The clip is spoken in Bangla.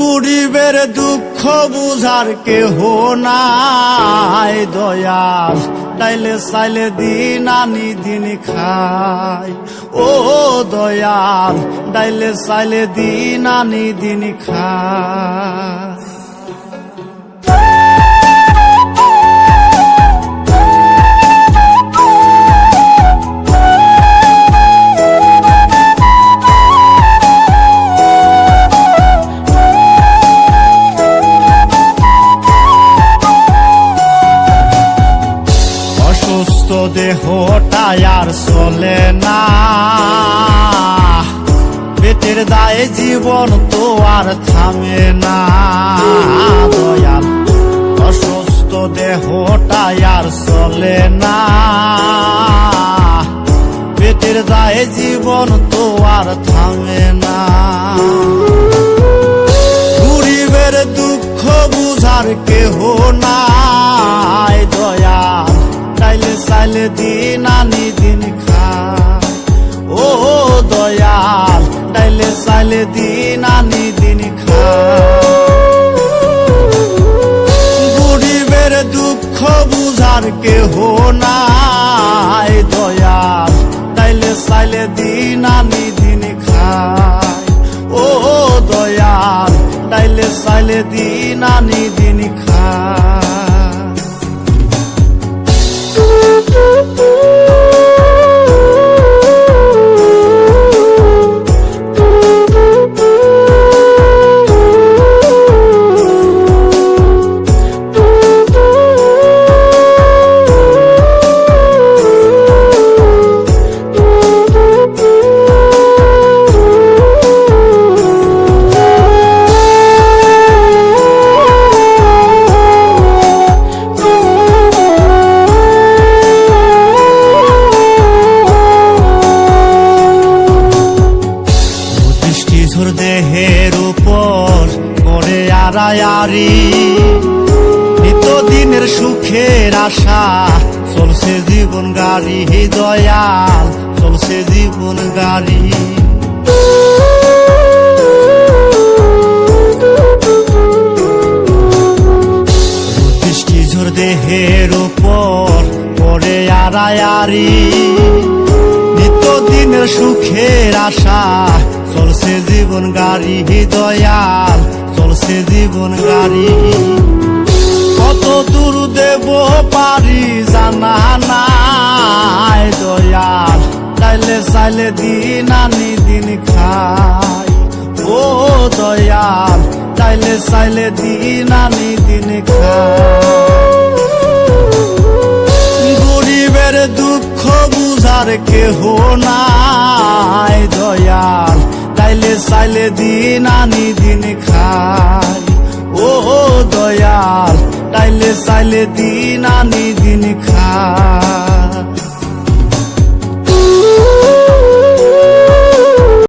গরিবের দুঃখ বুঝার কেহ নাই। দয়াল তাইলে চাইলে দিন আনি, দিন খাই ও দয়াল, ডাইলে চাইলে দিন আনি, দিন খাই দেহটাই আর চলে না। পেটের দায়ে জীবন তো আর থামে না। দয়াল, অসুস্থ দেহটাই আর চলে না। পেটের দায়ে জীবন তো আর থামে না। দিন আনি দিন খা ও দয়াল, ডাইলে চাইলে দিন আনি দিন খা গরিবের দুঃখ বুঝার কেহ নাই, দয়াল তাইলে চাইলে দিন আনি দিন খাই ও দয়াল তাইলে চাইলে দিন আনি দিন খাই করে আড়ায়ারি নিত্যদিনের সুখের আশা, চলছে জীবন গাড়ি, হে দয়াল, চলছে জীবন গাড়ি। দেহের উপর করে আড়ায়ারি নিত্যদিনের সুখের আশা, চলছে জীবন গাড়ি দয়াল চলছে জীবন গাড়ি। কত দূর দেব পারি জানা নাই দয়াল। চাইলে চাইলে দিন আনি দিন খাই। ও দয়াল, চাইলে চাইলে দিন আনি দিন খাই। গরিবের দুঃখ বুঝার কেহ নাই দয়াল। তাইলে চাইলে দিন আনি দিন খাই। চাইলে দিন আনি দিন খাই।